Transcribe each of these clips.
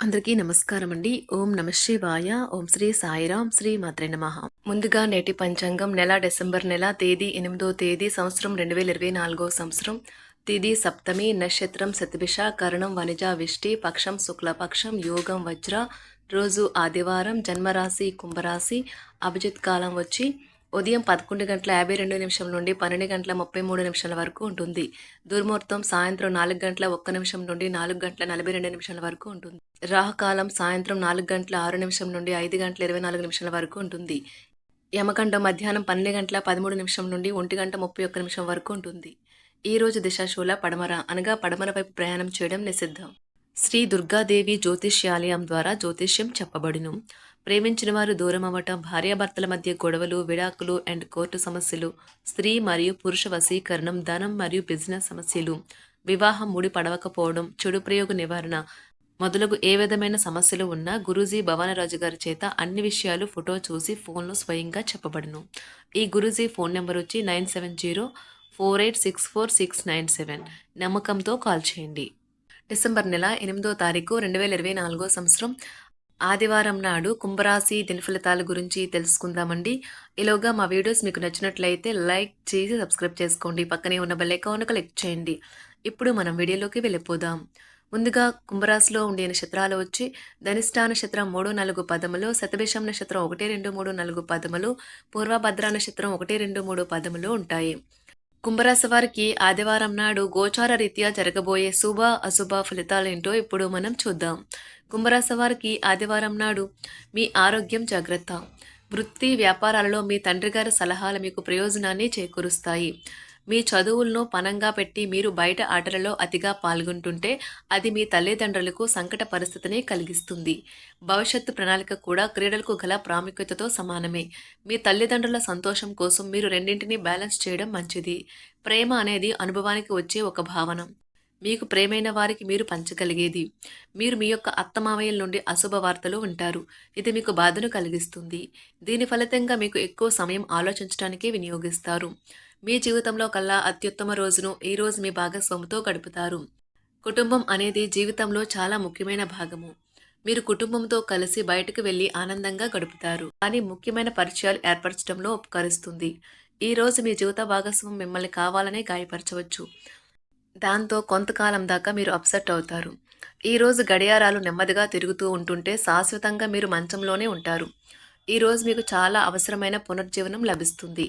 అందరికీ నమస్కారం అండి ఓం నమ శివాయ. ఓం శ్రీ సాయిరాం. శ్రీ మాత్రే నమ. ముందుగా నేటి పంచాంగం నెల డిసెంబర్ నెల తేదీ ఎనిమిదో తేదీ సంవత్సరం రెండు వేల ఇరవై నాలుగో సంవత్సరం. తిది సప్తమి నక్షత్రం శతభిష కరణం వనిజ విష్టి పక్షం శుక్లపక్షం యోగం వజ్ర. రోజు ఆదివారం జన్మరాశి కుంభరాశి. అభిజిత్ కాలం వచ్చి ఉదయం పదకొండు గంటల యాభై రెండు నిమిషం నుండి పన్నెండు గంటల ముప్పై మూడు నిమిషాల వరకు ఉంటుంది. దుర్ముహూర్తం సాయంత్రం నాలుగు గంటల ఒక్క నిమిషం నుండి నాలుగు గంటల నలభై రెండు నిమిషాల వరకు ఉంటుంది. రాహుకాలం సాయంత్రం నాలుగు గంటల ఆరు నిమిషం నుండి ఐదు గంటల ఇరవై నాలుగు నిమిషాల వరకు ఉంటుంది. యమకండం మధ్యాహ్నం పన్నెండు గంటల పదమూడు నిమిషం నుండి ఒంటి గంట ముప్పై ఒక్క నిమిషం వరకు ఉంటుంది. ఈ రోజు దిశాశూల పడమర అనగా పడమర వైపు ప్రయాణం చేయడం నిషిద్ధం. శ్రీ దుర్గాదేవి జ్యోతిష్యాలయం ద్వారా జ్యోతిష్యం చెప్పబడును. ప్రేమించిన వారు దూరం అవ్వటం భార్యాభర్తల మధ్య గొడవలు విడాకులు అండ్ కోర్టు సమస్యలు స్త్రీ మరియు పురుష వశీకరణం ధనం మరియు బిజినెస్ సమస్యలు వివాహం ముడి పడవకపోవడం చెడు ప్రయోగ నివారణ మొదలగు ఏ విధమైన సమస్యలు ఉన్నా గురూజీ భవానరాజు గారి చేత అన్ని విషయాలు ఫోటో చూసి ఫోన్లో స్వయంగా చెప్పబడును. ఈ గురూజీ ఫోన్ నెంబర్ వచ్చి nine seven zero four eight six four six nine seven. నమ్మకంతో కాల్ చేయండి. డిసెంబర్ నెల ఎనిమిదో తారీఖు రెండు వేల ఇరవై నాలుగో సంవత్సరం ఆదివారం నాడు కుంభరాశి దినఫలితాల గురించి తెలుసుకుందామండి. ఈలోగా మా వీడియోస్ మీకు నచ్చినట్లయితే లైక్ చేసి సబ్స్క్రైబ్ చేసుకోండి. పక్కనే ఉన్న బెల్ ఐకాన్ క్లిక్ చేయండి. ఇప్పుడు మనం వీడియోలోకి వెళ్ళిపోదాం. ముందుగా కుంభరాశిలో ఉండే నక్షత్రాలు వచ్చి ధనిష్టా నక్షత్రం మూడు నాలుగు పదములు శతభిషం నక్షత్రం ఒకటి రెండు మూడు నాలుగు పదములు పూర్వభద్ర నక్షత్రం ఒకటి రెండు మూడు పదములు ఉంటాయి. కుంభరాశి వారికి ఆదివారం నాడు గోచార రీత్యా జరగబోయే శుభ అశుభ ఫలితాలేంటో ఇప్పుడు మనం చూద్దాం. కుంభరాశి వారికి ఆదివారం నాడు మీ ఆరోగ్యం జాగ్రత్త. వృత్తి వ్యాపారాలలో మీ తండ్రి గారి సలహాలు మీకు ప్రయోజనాన్ని చేకూరుస్తాయి. మీ చదువులను పనంగా పెట్టి మీరు బయట ఆటలలో అతిగా పాల్గొంటుంటే అది మీ తల్లిదండ్రులకు సంకట పరిస్థితిని కలిగిస్తుంది. భవిష్యత్తు ప్రణాళిక కూడా క్రీడలకు గల ప్రాముఖ్యతతో సమానమే. మీ తల్లిదండ్రుల సంతోషం కోసం మీరు రెండింటినీ బ్యాలెన్స్ చేయడం మంచిది. ప్రేమ అనేది అనుభవానికి వచ్చే ఒక భావన. మీకు ప్రేమైన వారికి మీరు పంచగలిగేది. మీరు మీ యొక్క అత్తమామయ్యల నుండి అశుభ వార్తలు వింటారు. ఇది మీకు బాధను కలిగిస్తుంది. దీని ఫలితంగా మీకు ఎక్కువ సమయం ఆలోచించడానికి వినియోగిస్తారు. మీ జీవితంలో కల్లా అత్యుత్తమ రోజును ఈ రోజు మీ భాగస్వామితో గడుపుతారు. కుటుంబం అనేది జీవితంలో చాలా ముఖ్యమైన భాగము. మీరు కుటుంబంతో కలిసి బయటకు వెళ్ళి ఆనందంగా గడుపుతారు. కానీ ముఖ్యమైన పరిచయాలు ఏర్పరచడంలో ఉపకరిస్తుంది. ఈ రోజు మీ జీవిత భాగస్వామి మిమ్మల్ని కావాలనే గాయపరచవచ్చు. దాంతో కొంతకాలం దాకా మీరు అప్సెట్ అవుతారు. ఈరోజు గడియారాలు నెమ్మదిగా తిరుగుతూ ఉంటుంటే శాశ్వతంగా మీరు మంచంలోనే ఉంటారు. ఈరోజు మీకు చాలా అవసరమైన పునర్జీవనం లభిస్తుంది.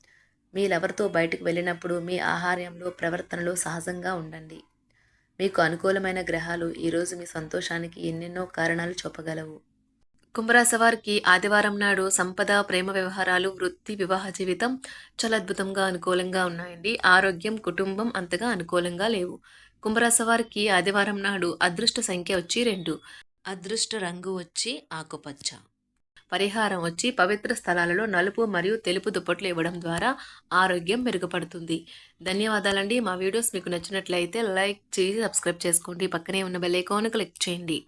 మీ లవర్తో బయటకు వెళ్ళినప్పుడు మీ ఆహార్యంలో ప్రవర్తనలో సహజంగా ఉండండి. మీకు అనుకూలమైన గ్రహాలు ఈరోజు మీ సంతోషానికి ఎన్నెన్నో కారణాలు చూపగలవు. కుంభరాశి వారికి ఆదివారం నాడు సంపద ప్రేమ వ్యవహారాలు వృత్తి వివాహ జీవితం చాలా అద్భుతంగా అనుకూలంగా ఉన్నాయండి. ఆరోగ్యం కుటుంబం అంతగా అనుకూలంగా లేవు. కుంభరాశి వారికి ఆదివారం నాడు అదృష్ట సంఖ్య వచ్చి రెండు. అదృష్ట రంగు వచ్చి ఆకుపచ్చ. పరిహారం వచ్చి పవిత్ర స్థలాలలో నలుపు మరియు తెలుపు దుప్పట్లు ఇవ్వడం ద్వారా ఆరోగ్యం మెరుగుపడుతుంది. ధన్యవాదాలండి. మా వీడియోస్ మీకు నచ్చినట్లయితే లైక్ చేసి సబ్స్క్రైబ్ చేసుకోండి. పక్కనే ఉన్న బెల్ ఐకాన్ క్లిక్ చేయండి.